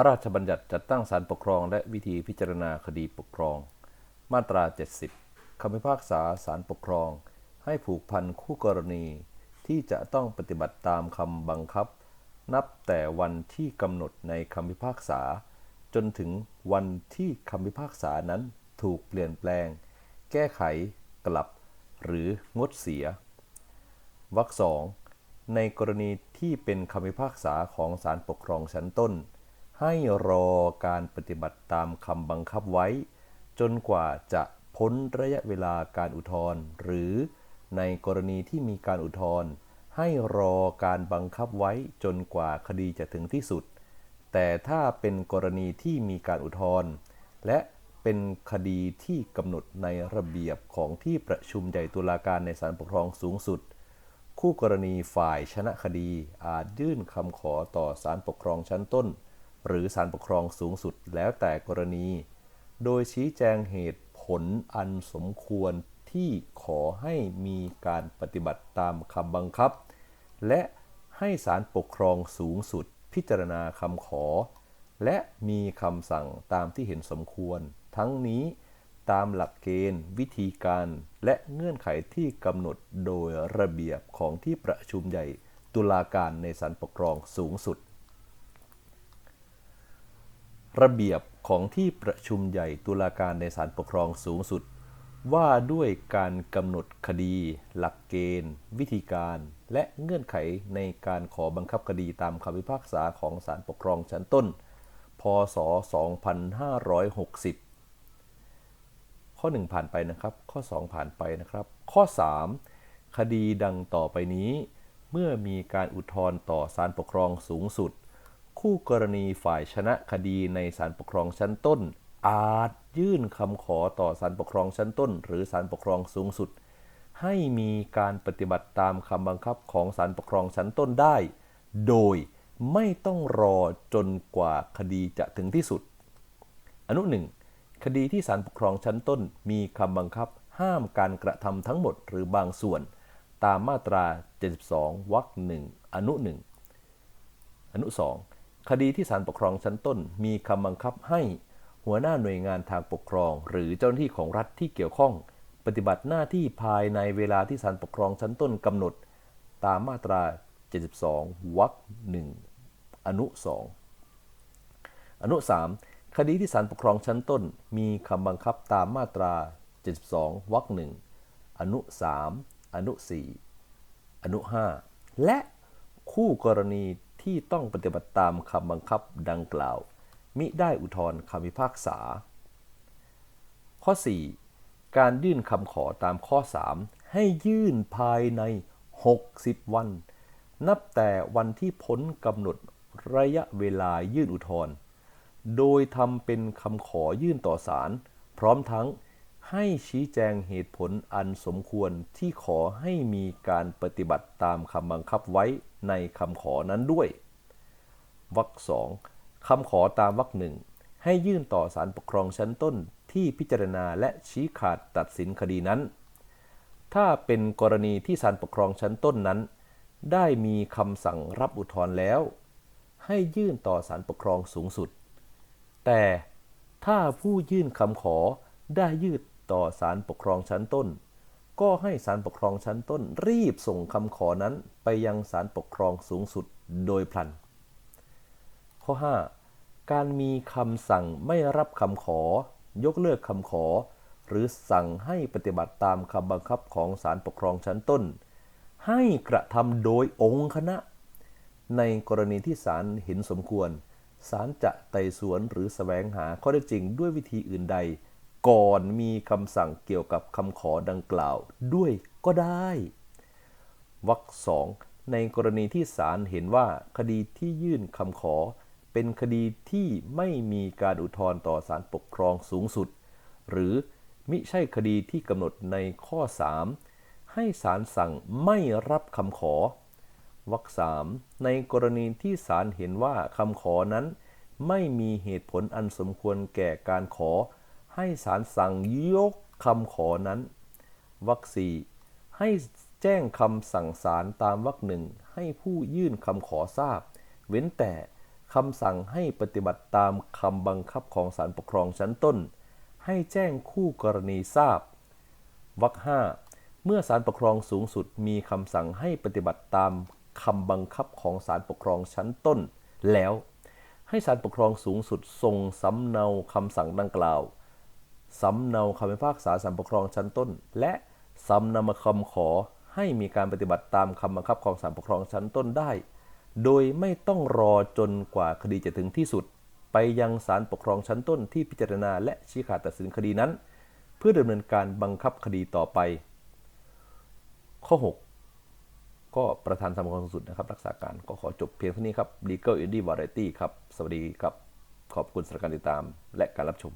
ระราชบัญญัติจัดตั้งศาลปกครอง และวิธีพิจารณาคดีปกครอง มาตรา 70 คำพิพากษาศาลปกครอง ให้ผูกพันคู่กรณี ที่จะต้องปฏิบัติตามคำบังคับ นับแต่วันที่กำหนดในคำพิพากษา จนถึงวันที่คำพิพากษานั้นถูกเปลี่ยนแปลง แก้ไข กลับ หรืองดเสียวรรคสองในกรณีที่เป็นคำพิพากษาของศาลปกครองชั้นต้น ให้รอการปฏิบัติตามคำบังคับไว้ จนกว่าจะพ้นระยะเวลาการอุทธรณ์หรือในกรณีที่มีการอุทธรณ์ให้รอการบังคับไว้จนกว่าคดีจะถึงที่สุด แต่ถ้าเป็นกรณีที่มีการอุทธรณ์และเป็นคดีที่กำหนดในระเบียบของที่ประชุมใหญ่ตุลาการในศาลปกครองสูงสุด คู่กรณีฝ่ายชนะคดีอาจยื่นคำขอต่อศาลปกครองชั้นต้น หรือศาลปกครองสูงสุดแล้วแต่กรณี โดยชี้แจงเหตุผลอันสมควรที่ขอให้มีการปฏิบัติตามคำบังคับ และให้ศาลปกครองสูงสุดพิจารณาคำขอ และมีคำสั่งตามที่เห็นสมควร ทั้งนี้ตามหลักเกณฑ์ วิธีการ และเงื่อนไขที่กำหนดโดยระเบียบของที่ประชุมใหญ่ตุลาการในศาลปกครองสูงสุด ระเบียบของที่ประชุมใหญ่ตุลาการในศาลปกครองสูงสุด ว่าด้วยการกำหนดคดี หลักเกณฑ์ วิธีการ และเงื่อนไขในการขอบังคับคดีตามคำพิพากษาของศาลปกครองชั้นต้น พศ 2560 ข้อ 1 ผ่านไปนะครับ ข้อ 2 ผ่านไปนะครับ ข้อ 3 คดีดังต่อไปนี้ เมื่อมีการอุทธรณ์ต่อศาลปกครองสูงสุด คู่กรณีฝ่ายชนะคดีในศาลปกครองชั้นต้น อาจยื่นคำขอต่อศาลปกครองชั้นต้น หรือศาลปกครองสูงสุด ให้มีการปฏิบัติตามคำบังคับของศาลปกครองชั้นต้นได้ โดยไม่ต้องรอจนกว่าคดีจะถึงที่สุด อนุหนึ่งคดีที่ศาลปกครองชั้นต้นมีคำบังคับ ห้ามการกระทำทั้งหมดหรือบางส่วน ตามมาตรา 72 วรรคหนึ่งอนุหนึ่งอนุ2 คดีที่ศาลปกครองชั้นต้น มีคำบังคับให้หัวหน้าหน่วยงานทางปกครอง หรือเจ้าหน้าที่ของรัฐที่เกี่ยวข้อง ปฏิบัติหน้าที่ภายในเวลาที่ศาลปกครองชั้นต้นกำหนด ตามมาตรา 72 วรรคหนึ่งอนุ 2 อนุ 3 คดีที่ศาลปกครองชั้นต้น มีคำบังคับตามมาตรา 72 วรรคหนึ่งอนุ 3 อนุ 4 อนุ 5 และคู่กรณี ที่ต้องปฏิบัติตามคำบังคับดังกล่าว มิได้อุทธรณ์คำพิพากษา ข้อ 4 การยื่นคำขอตามข้อ 3 ให้ยื่นภายใน 60 วัน นับแต่วันที่พ้นกำหนดระยะเวลายื่นอุทธรณ์โดยทำเป็นคำขอยื่นต่อศาลพร้อมทั้งให้ชี้แจงเหตุผลอันสมควรที่ขอให้มีการปฏิบัติตามคำบังคับไว้ ในคำขอนั้นด้วยวรรคสองคำขอตามวรรคหนึ่งให้ยื่นต่อศาลปกครองชั้นต้นที่พิจารณาและชี้ขาดตัดสินคดีนั้น ถ้าเป็นกรณีที่ศาลปกครองชั้นต้นนั้น ได้มีคำสั่งรับอุทธรณ์แล้ว ให้ยื่นต่อศาลปกครองสูงสุด แต่ถ้าผู้ยื่นคำขอได้ยื่นต่อศาลปกครองชั้นต้น ก็ให้ศาลปกครองชั้นต้นรีบส่งคำขอนั้นไปยังศาลปกครองสูงสุดโดยพลัน ข้อ 5 การมีคำสั่งไม่รับคำขอ ยกเลิกคำขอ หรือสั่งให้ปฏิบัติตามคำบังคับของศาลปกครองชั้นต้น ให้กระทำโดยองค์คณะ ในกรณีที่ศาลเห็นสมควรศาลจะไต่สวนหรือแสวงหาข้อเท็จจริงด้วยวิธีอื่นใด ก่อนมีคำสั่งเกี่ยวกับคำขอดังกล่าวด้วยก็ได้วรรคสองในกรณีที่ศาลเห็นว่าคดีที่ยื่นคำขอ เป็นคดีที่ไม่มีการอุทธรณ์ต่อศาลปกครองสูงสุด หรือมิใช่คดีที่กำหนดในข้อ 3 ให้ศาลสั่งไม่รับคำขอวรรคสามในกรณีที่ศาลเห็นว่าคำขอนั้น ไม่มีเหตุผลอันสมควรแก่การขอ ให้ศาลสั่งยกคำขอนั้นวรรคสี่ให้แจ้งคำสั่งศาลตามวรรคหนึ่งให้ผู้ยื่นคำขอทราบ เว้นแต่คำสั่งให้ปฏิบัติตามคำบังคับของศาลปกครองชั้นต้น ให้แจ้งคู่กรณีทราบวรรคห้าเมื่อศาลปกครองสูงสุดมีคำสั่งให้ปฏิบัติตามคำบังคับของศาลปกครองชั้นต้น แล้ว ให้ศาลปกครองสูงสุดส่งสำเนาคำสั่งดังกล่าว สำเนาคำพิพากษาศาลปกครองชั้นต้น และสำเนาคำขอให้มีการปฏิบัติตามคำบังคับของศาลปกครองชั้นต้นได้ โดยไม่ต้องรอจนกว่าคดีจะถึงที่สุด ไปยังศาลปกครองชั้นต้นที่พิจารณาและชี้ขาดตัดสินคดีนั้น เพื่อดำเนินการบังคับคดีต่อไป ข้อ 6 ก็ประธานสาลปกงสูงสุดนะครับ รักษาการก็ขอจบเพียงเท่านี้ครับ Legal Indie Variety ครับ สวัสดีครับ ขอบคุณสำหรับการติดตามและการรับชม